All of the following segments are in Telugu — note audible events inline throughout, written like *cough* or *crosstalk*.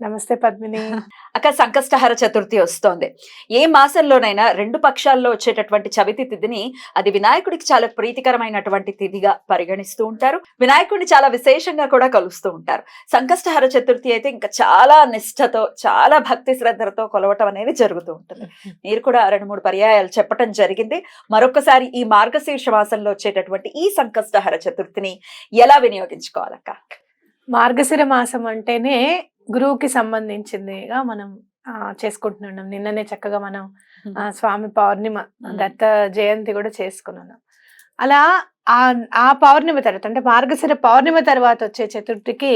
నమస్తే పద్మిని. *laughs* అక్క సంకష్టహర చతుర్థి వస్తోంది. ఏ మాసంలోనైనా రెండు పక్షాల్లో వచ్చేటటువంటి చవితి తిథిని అది వినాయకుడికి చాలా ప్రీతికరమైనటువంటి తిథిగా పరిగణిస్తూ ఉంటారు. వినాయకుడిని చాలా విశేషంగా కూడా కలుస్తూ ఉంటారు. సంకష్టహర చతుర్థి అయితే ఇంకా చాలా నిష్ఠతో చాలా భక్తి శ్రద్ధలతో కొలవటం అనేది జరుగుతూ ఉంటుంది. *laughs* మీరు కూడా రెండు మూడు పర్యాయాలు చెప్పటం జరిగింది. మరొకసారి ఈ మార్గశీర్ష మాసంలో వచ్చేటటువంటి ఈ సంకష్టహర చతుర్థిని ఎలా వినియోగించుకోవాలక్క? మార్గశిర మాసం అంటేనే గురువుకి సంబంధించిందిగా మనం ఆ, చేసుకుంటున్నాం. నిన్ననే చక్కగా మనం స్వామి పౌర్ణిమ. దత్త జయంతి కూడా చేసుకున్నాం. అలా ఆ ఆ పౌర్ణిమ తర్వాత అంటే మార్గశిర పౌర్ణిమ తర్వాత వచ్చే చతుర్థికి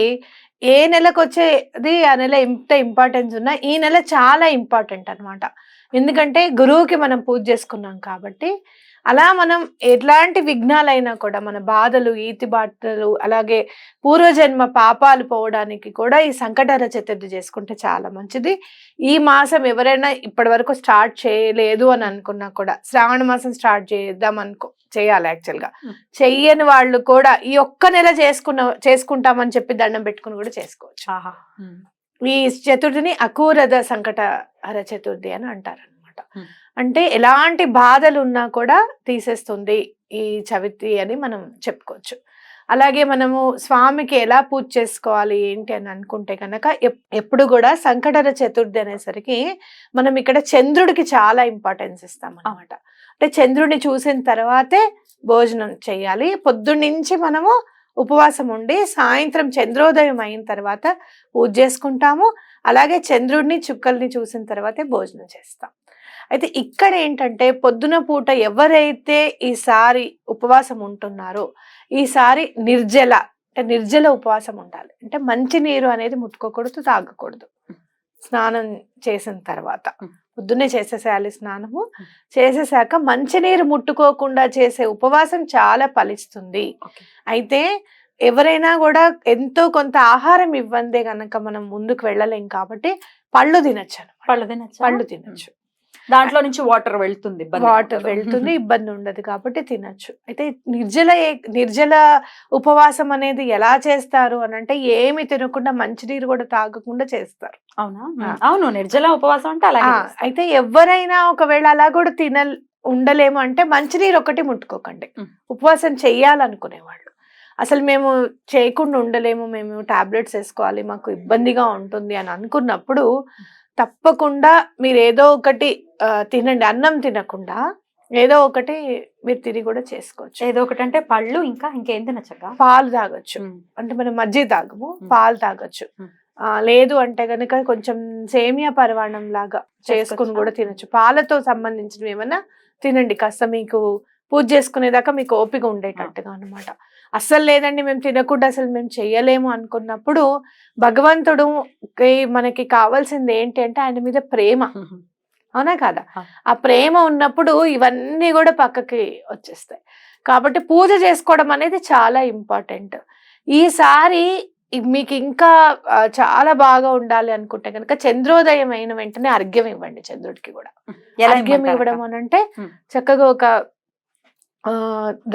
ఏ నెలకు వచ్చేది ఆ నెల ఎంత ఇంపార్టెన్స్ ఉన్నా ఈ నెల చాలా ఇంపార్టెంట్ అన్నమాట. ఎందుకంటే గురువుకి మనం పూజ చేసుకున్నాం కాబట్టి అలా మనం ఎట్లాంటి విఘ్నాలైనా కూడా మన బాధలు ఈతి బాటలు అలాగే పూర్వజన్మ పాపాలు పోవడానికి కూడా ఈ సంకటహర చతుర్థి చేసుకుంటే చాలా మంచిది. ఈ మాసం ఎవరైనా ఇప్పటి వరకు స్టార్ట్ చేయలేదు అని అనుకున్నా కూడా శ్రావణ మాసం స్టార్ట్ చేద్దాం అనుకో చేయాలి యాక్చువల్గా. చెయ్యని వాళ్ళు కూడా ఈ ఒక్క నెల చేసుకున్న చేసుకుంటామని చెప్పి దండం పెట్టుకుని కూడా చేసుకోవచ్చు. ఈ చతుర్థిని అకూరద సంకటహర చతుర్థి అని అంటారు. అనమాట. అంటే ఎలాంటి బాధలు ఉన్నా కూడా తీసేస్తుంది ఈ చవితి అని మనం చెప్పుకోవచ్చు. అలాగే మనము స్వామికి ఎలా పూజ చేసుకోవాలి ఏంటి అని అనుకుంటే కనుక ఎప్పుడు కూడా సంకటహర చతుర్థి అనేసరికి మనం ఇక్కడ చంద్రుడికి చాలా ఇంపార్టెన్స్ ఇస్తాం అన్నమాట అంటే చంద్రుడిని చూసిన తర్వాతే భోజనం చేయాలి. పొద్దున్నుంచి మనము ఉపవాసం ఉండి సాయంత్రం చంద్రోదయం అయిన తర్వాత పూజ చేసుకుంటాము. అలాగే చంద్రుడిని చుక్కల్ని చూసిన తర్వాతే భోజనం చేస్తాం. అయితే ఇక్కడ ఏంటంటే పొద్దున పూట ఎవరైతే ఈసారి ఉపవాసం ఉంటున్నారో ఈసారి నిర్జల అంటే నిర్జల ఉపవాసం ఉండాలి. అంటే మంచి నీరు అనేది ముట్టుకోకూడదు తాగకూడదు. స్నానం చేసిన తర్వాత. పొద్దున్నే చేసేసేయాలి స్నానము. చేసేసాక మంచినీరు ముట్టుకోకుండా చేసే ఉపవాసం చాలా ఫలిస్తుంది. అయితే ఎవరైనా కూడా ఎంతో కొంత ఆహారం ఇవ్వందే గనక మనం ముందుకు వెళ్ళలేం కాబట్టి పళ్ళు తినచ్చు. పళ్ళు తినచ్చా? పళ్ళు తినచ్చు. దాంట్లో నుంచి వాటర్ వెళ్తుంది వాటర్. వెళ్తుంది *laughs* ఇబ్బంది ఉండదు కాబట్టి తినచ్చు. అయితే నిర్జల నిర్జల ఉపవాసం అనేది ఎలా చేస్తారు అని అంటే ఏమి తినకుండా మంచినీరు కూడా తాగకుండా చేస్తారు. అవునా. అవును నిర్జల ఉపవాసం అంటే ఆ, అలాగే అయితే ఎవరైనా ఒకవేళ అలా కూడా తిన ఉండలేము అంటే మంచినీరు ఒకటి ముట్టుకోకండి. ఉపవాసం చెయ్యాలనుకునే వాళ్ళు అసలు మేము చేయకుండా ఉండలేము మేము టాబ్లెట్స్ వేసుకోవాలి మాకు ఇబ్బందిగా ఉంటుంది అని అనుకున్నప్పుడు తప్పకుండా మీరు ఏదో ఒకటి తినండి. అన్నం తినకుండా ఏదో ఒకటి మీరు తిని కూడా చేసుకోవచ్చు. ఏదో ఒకటి అంటే పళ్ళు ఇంకా ఇంకేం తినచ్చక్క? పాలు తాగొచ్చు. అంటే మనం మజ్జిగ తాగము. పాలు తాగొచ్చు. లేదు అంటే గనుక కొంచెం సేమియా పరిమాణం లాగా చేసుకుని? కూడా తినొచ్చు. పాలతో సంబంధించినవి ఏమన్నా తినండి. కాస్త మీకు పూజ చేసుకునేదాకా మీకు ఓపిక ఉండేటట్టుగా అన్నమాట. అస్సలు లేదండి మేము తినకుండా అసలు మేము చెయ్యలేము అనుకున్నప్పుడు భగవంతుడు మనకి కావాల్సింది ఏంటి అంటే ఆయన మీద ప్రేమ అవునా కాదా ఆ. ప్రేమ ఉన్నప్పుడు ఇవన్నీ కూడా పక్కకి వచ్చేస్తాయి కాబట్టి పూజ చేసుకోవడం అనేది చాలా ఇంపార్టెంట్ ఈసారి మీకు ఇంకా చాలా బాగా ఉండాలి అనుకుంటే కనుక చంద్రోదయం అయిన వెంటనే అర్ఘ్యం ఇవ్వండి చంద్రుడికి కూడా అర్ఘ్యం ఇవ్వడం? అని అంటే. చక్కగా ఒక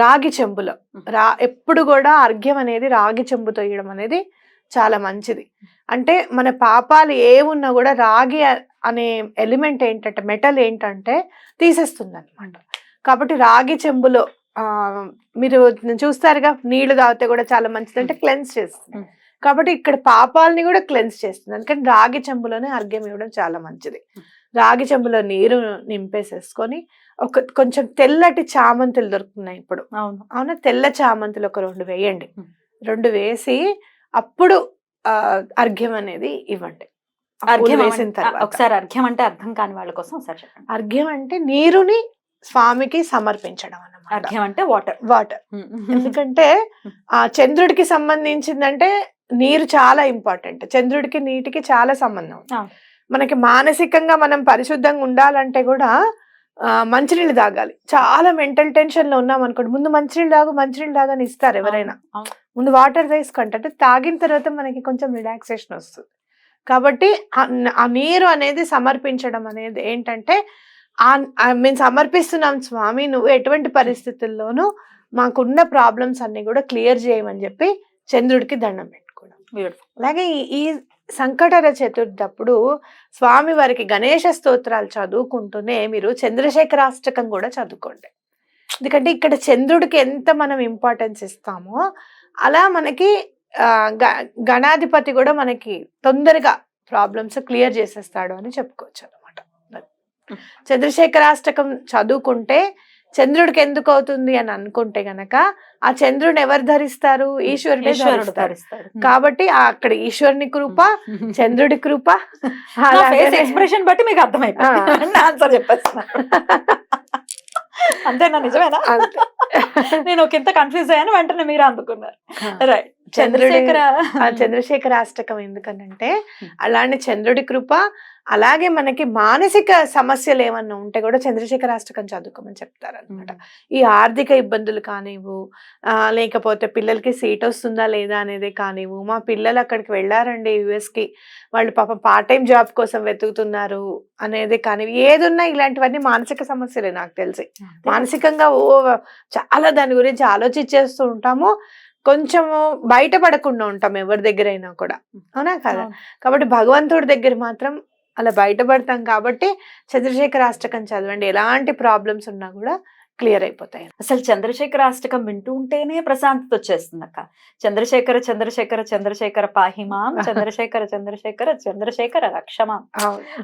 రాగి చెంబులో. రా ఎప్పుడు కూడా అర్ఘ్యం అనేది రాగి చెంబుతో ఇవ్వడం అనేది చాలా మంచిది. అంటే మన పాపాలు ఏమున్నా కూడా రాగి అనే ఎలిమెంట్ ఏంటంటే మెటల్ ఏంటంటే తీసేస్తుంది అనమాట కాబట్టి రాగి చెంబులో మీరు చూస్తారుగా నీళ్ళు తాగితే కూడా చాలా మంచిది అంటే క్లెన్స్ చేస్తుంది. కాబట్టి ఇక్కడ పాపాలని కూడా క్లెన్స్ చేస్తుంది. అందుకని రాగి చెంబులోనే అర్ఘ్యం ఇవ్వడం చాలా మంచిది. రాగి చెంబులో నీరు నింపేసేసుకొని ఒక కొంచెం తెల్లటి చామంతులు దొరుకుతున్నాయి ఇప్పుడు. అవును. అవునా? తెల్ల చామంతులు ఒక రెండు వేయండి. రెండు వేసి అప్పుడు అర్ఘ్యం అనేది ఇవ్వండి. అర్ఘ్యం వేసిన తర్వాత. ఒకసారి అర్ఘ్యం అంటే అర్థం కాని వాళ్ళ కోసం ఒకసారి అర్ఘ్యం అంటే నీరుని స్వామికి సమర్పించడం అన్నమాట. అర్ఘ్యం అంటే వాటర్. వాటర్. ఎందుకంటే ఆ చంద్రుడికి సంబంధించిందంటే నీరు చాలా ఇంపార్టెంట్. చంద్రుడికి నీటికి చాలా సంబంధం. మనకి మానసికంగా మనం పరిశుద్ధంగా ఉండాలంటే కూడా మంచినీళ్ళు తాగాలి. చాలా మెంటల్ టెన్షన్లో ఉన్నాం అనుకోండి. ముందు మంచినీళ్ళు తాగు మంచినీళ్ళు తాగని ఇస్తారు ఎవరైనా. ముందు వాటర్ తీసుకుంటే అంటే తాగిన తర్వాత మనకి కొంచెం రిలాక్సేషన్ వస్తుంది. కాబట్టి ఆ నీరు అనేది సమర్పించడం అనేది ఏంటంటే మేము సమర్పిస్తున్నాం స్వామి నువ్వు ఎటువంటి పరిస్థితుల్లోనూ మాకున్న ప్రాబ్లమ్స్ అన్ని కూడా క్లియర్ చేయమని చెప్పి చంద్రుడికి దండం పెట్టుకోవడం. అలాగే ఈ- ఈ సంకటర చతుర్థి అప్పుడు స్వామి వారికి గణేష స్తోత్రాలు చదువుకుంటూనే మీరు చంద్రశేఖరాష్టకం కూడా చదువుకోండి. ఎందుకంటే ఇక్కడ చంద్రుడికి ఎంత మనం ఇంపార్టెన్స్ ఇస్తామో అలా మనకి గణాధిపతి కూడా మనకి తొందరగా ప్రాబ్లమ్స్ క్లియర్ చేసేస్తాడు అని చెప్పుకోవచ్చు అనమాట చంద్రశేఖరాష్టకం చదువుకుంటే చంద్రుడికి ఎందుకు అవుతుంది అని అనుకుంటే గనక ఆ చంద్రుని ఎవరు ధరిస్తారు ఈశ్వరుడే ధరిస్తారు. కాబట్టి ఆ అక్కడ ఈశ్వరుని కృప చంద్రుడి కృప ఎక్స్ప్రెషన్ బట్టి మీకు అర్థమైపోయింది. ఆన్సర్ చెప్పేస్తున్నా. *laughs* అంతేనా? నిజమేనా. నేను ఒక ఇంత కన్ఫ్యూజ్ అయ్యాను వెంటనే మీరు అందుకున్నారు. రైట్ చంద్రుడి చంద్రశేఖర ఆ *laughs* చంద్రశేఖర అష్టకం ఎందుకనంటే. అలానే చంద్రుడి కృప అలాగే మనకి మానసిక సమస్యలు ఏమన్నా ఉంటే కూడా చంద్రశేఖర అష్టకం చదువుకోమని చెప్తారు అనమాట ఈ ఆర్థిక ఇబ్బందులు కానివ్వు ఆ, లేకపోతే పిల్లలకి సీట్ వస్తుందా లేదా అనేది కానివ్వు మా పిల్లలు అక్కడికి వెళ్ళారండి యుఎస్కి వాళ్ళు పాపం పార్ట్ టైం జాబ్ కోసం వెతుకుతున్నారు అనేది కానివ్వు ఏదున్నా ఇలాంటివన్నీ మానసిక సమస్యలే నాకు తెలిసి. మానసికంగా ఓ చాలా దాని గురించి ఆలోచించేస్తూ ఉంటాము. కొంచెము బయటపడకుండా ఉంటాం ఎవరి దగ్గరైనా కూడా. అవునా కదా? కాబట్టి భగవంతుడి దగ్గర మాత్రం అలా బయటపడతాం కాబట్టి చంద్రశేఖర అష్టకం చదవండి. ఎలాంటి ప్రాబ్లమ్స్ ఉన్నా కూడా క్లియర్ అయిపోతాయి. అసలు చంద్రశేఖర అష్టకం వింటూ ఉంటేనే ప్రశాంతత వచ్చేస్తుంది అక్క. చంద్రశేఖర చంద్రశేఖర చంద్రశేఖర పాహిమాం *laughs* చంద్రశేఖర చంద్రశేఖర చంద్రశేఖర రక్షమాం.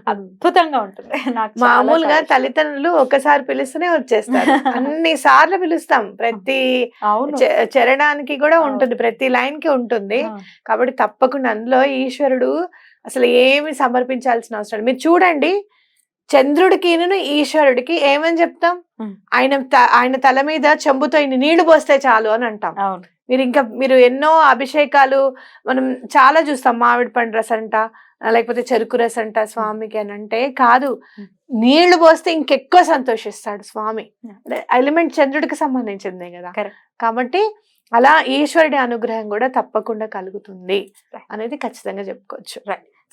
అద్భుతంగా ఉంటుంది. నాకు మామూలుగా. తల్లిదండ్రులు ఒకసారి పిలుస్తూనే వచ్చేస్తారు. *laughs* అన్ని సార్లు పిలుస్తాం. ప్రతి చరణానికి కూడా. ఉంటుంది. ప్రతి లైన్కి ఉంటుంది కాబట్టి తప్పకుండా అందులో ఈశ్వరుడు అసలు ఏమి సమర్పించాల్సిన అవసరం. మీరు చూడండి. చంద్రుడికి ఈశ్వరుడికి ఏమని చెప్తాం. ఆయన ఆయన తల మీద చెంబుతో ఇన్ని నీళ్ళు పోస్తే చాలు అని అంటాం మీరు ఇంకా మీరు ఎన్నో అభిషేకాలు మనం చాలా చూస్తాం మామిడి పండు రసంట లేకపోతే చెరుకు రసంట స్వామికి అని అంటే కాదు. నీళ్ళు పోస్తే ఇంకెక్కువ సంతోషిస్తాడు స్వామి. ఎలిమెంట్ చంద్రుడికి సంబంధించిందే కదా. కాబట్టి అలా ఈశ్వరుడి అనుగ్రహం కూడా తప్పకుండా కలుగుతుంది. అనేది ఖచ్చితంగా చెప్పుకోవచ్చు.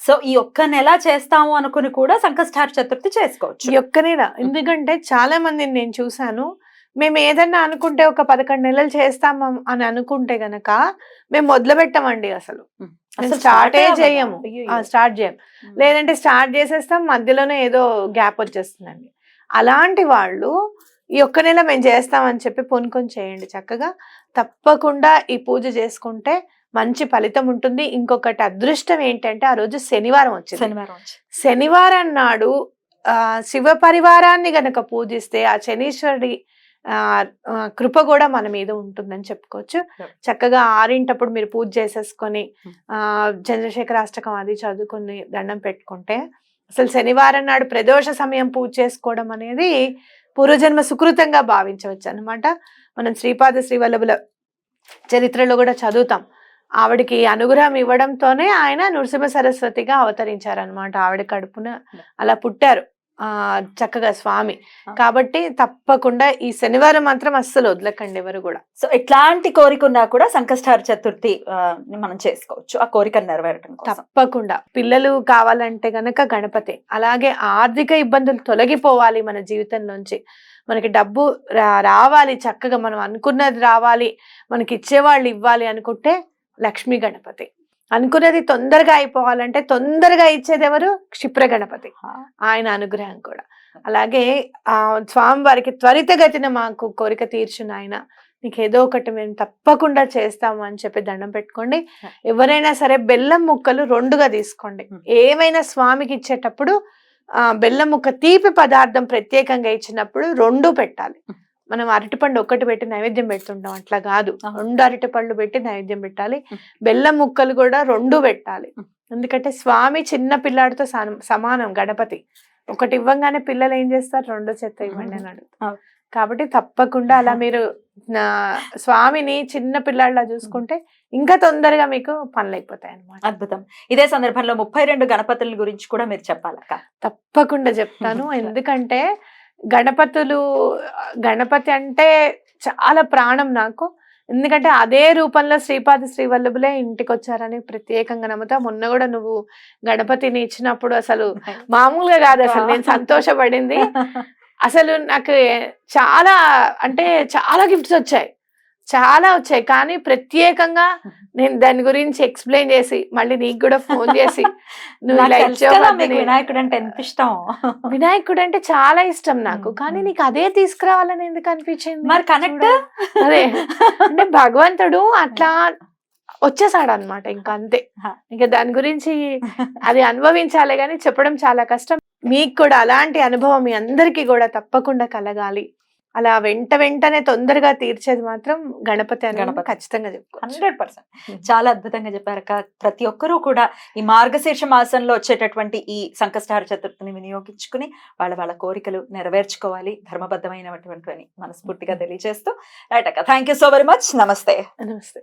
సో ఈ ఒక్క నెల చేస్తాము అనుకుని కూడా సంకష్టార చతుర్థి చేసుకోవచ్చు. ఈ ఒక్క నెల ఎందుకంటే చాలా మందిని నేను చూసాను మేము ఏదన్నా అనుకుంటే ఒక పదకొండు నెలలు చేస్తాము అని అనుకుంటే గనక మేము మొదలు పెట్టమండి అసలు అసలు స్టార్టే చేయము. స్టార్ట్ చేయం లేదంటే స్టార్ట్ చేసేస్తాం మధ్యలోనే ఏదో గ్యాప్ వచ్చేస్తుందండి. అలాంటి వాళ్ళు ఈ ఒక్క నెల మేము చేస్తామని చెప్పి పొనుకొని చేయండి చక్కగా. తప్పకుండా ఈ పూజ చేసుకుంటే మంచి ఫలితం ఉంటుంది ఇంకొకటి అదృష్టం ఏంటంటే ఆ రోజు శనివారం వచ్చింది శనివారం. శనివారం నాడు ఆ శివ పరివారాన్ని గనక పూజిస్తే ఆ శనీశ్వరుడి కృప కూడా మన మీద ఉంటుందని చెప్పుకోవచ్చు. చక్కగా ఆరింటప్పుడు మీరు పూజ చేసేసుకొని Hmm. ఆ చంద్రశేఖర అష్టకం అది చదువుకొని దండం పెట్టుకుంటే అసలు శనివారం నాడు ప్రదోష సమయం పూజ చేసుకోవడం అనేది పూర్వజన్మ సుకృతంగా భావించవచ్చు అన్నమాట మనం శ్రీపాద శ్రీవల్లభుల చరిత్రలో కూడా చదువుతాం. ఆవిడకి అనుగ్రహం ఇవ్వడంతోనే ఆయన నృసింహ సరస్వతిగా అవతరించారనమాట ఆవిడ కడుపున అలా పుట్టారు. చక్కగా స్వామి. కాబట్టి తప్పకుండా ఈ శనివారం మాత్రం అస్సలు వదలకండి ఎవరు కూడా. సో ఎట్లాంటి కోరిక ఉన్నా కూడా సంకష్టార చతుర్థి మనం చేసుకోవచ్చు. ఆ కోరిక నెరవేరటం తప్పకుండా. పిల్లలు కావాలంటే గనక గణపతి. అలాగే ఆర్థిక ఇబ్బందులు తొలగిపోవాలి మన జీవితంలోంచి. మనకి డబ్బు రా- రావాలి చక్కగా మనం అనుకున్నది రావాలి మనకి ఇచ్చేవాళ్ళు ఇవ్వాలి అనుకుంటే లక్ష్మీ గణపతి. అనుకున్నది తొందరగా అయిపోవాలంటే తొందరగా ఇచ్చేది ఎవరు? క్షిప్ర గణపతి ఆయన అనుగ్రహం కూడా. అలాగే ఆ స్వామివారికి త్వరితగతిన మాకు కోరిక తీర్చున ఆయన నీకు ఏదో ఒకటి మేము తప్పకుండా చేస్తాము అని చెప్పి దండం పెట్టుకోండి. ఎవరైనా సరే బెల్లం ముక్కలు రెండుగా తీసుకోండి. ఏమైనా స్వామికి ఇచ్చేటప్పుడు ఆ బెల్లం ముక్క తీపి పదార్థం ప్రత్యేకంగా ఇచ్చినప్పుడు రెండు పెట్టాలి. మనం అరటిపండు ఒక్కటి పెట్టి నైవేద్యం పెడుతుంటాం. అట్లా కాదు. రెండు అరటిపళ్ళు పెట్టి నైవేద్యం పెట్టాలి. బెల్లం ముక్కలు కూడా రెండు పెట్టాలి. ఎందుకంటే స్వామి చిన్న పిల్లాడితో సమ- సమానం గణపతి. ఒకటి ఇవ్వంగానే పిల్లలు ఏం చేస్తారు? రెండో చెత్త ఇవ్వండి అని అడుగుతారు. కాబట్టి తప్పకుండా అలా మీరు స్వామిని చిన్న పిల్లాడిలా చూసుకుంటే ఇంకా తొందరగా మీకు పనులు అయిపోతాయి అనమాట అద్భుతం. ఇదే సందర్భంలో ముప్పై రెండు గణపతుల గురించి కూడా మీరు చెప్పాలక్క. తప్పకుండా చెప్తాను. *laughs* ఎందుకంటే గణపతులు గణపతి అంటే చాలా ప్రాణం నాకు. ఎందుకంటే అదే రూపంలో శ్రీపాద శ్రీవల్లభులే ఇంటికి వచ్చారని ప్రత్యేకంగా నమ్ముతా. మొన్న కూడా నువ్వు గణపతిని ఇచ్చినప్పుడు అసలు మామూలుగా కాదు అసలు నేను సంతోషపడింది. *laughs* అసలు నాకు చాలా అంటే చాలా గిఫ్ట్స్ వచ్చాయి. చాలా వచ్చాయి కానీ ప్రత్యేకంగా *laughs* నేను దాని గురించి ఎక్స్ప్లెయిన్ చేసి మళ్ళీ నీకు కూడా ఫోన్ చేసి *laughs* నువ్వు ఇలా వినాయకుడు అంటే ఎంత ఇష్టం *laughs* వినాయకుడు అంటే చాలా ఇష్టం నాకు. కానీ. నీకు అదే తీసుకురావాలని ఎందుకు అనిపించింది మరి? చూడ- అదే అంటే భగవంతుడు అట్లా వచ్చేసాడు అనమాట ఇంకా అంతే. ఇంకా దాని గురించి అది అనుభవించాలి కానీ చెప్పడం చాలా కష్టం మీకు కూడా అలాంటి అనుభవం మీ అందరికీ కూడా తప్పకుండా కలగాలి అలా వెంట వెంటనే తొందరగా తీర్చేది మాత్రం గణపతి అని గణపతి. ఖచ్చితంగా చెప్పుకోవచ్చు. Hundred percent. చాలా అద్భుతంగా చెప్పారక్క ప్రతి ఒక్కరూ కూడా ఈ మార్గశీర్ష మాసంలో వచ్చేటటువంటి ఈ సంకష్టహార చతుర్థిని వినియోగించుకుని వాళ్ళ వాళ్ళ కోరికలు నెరవేర్చుకోవాలి. ధర్మబద్ధమైనటువంటి మనస్ఫూర్తిగా తెలియజేస్తూ. రైట్ అక్క thank you so very much నమస్తే. నమస్తే.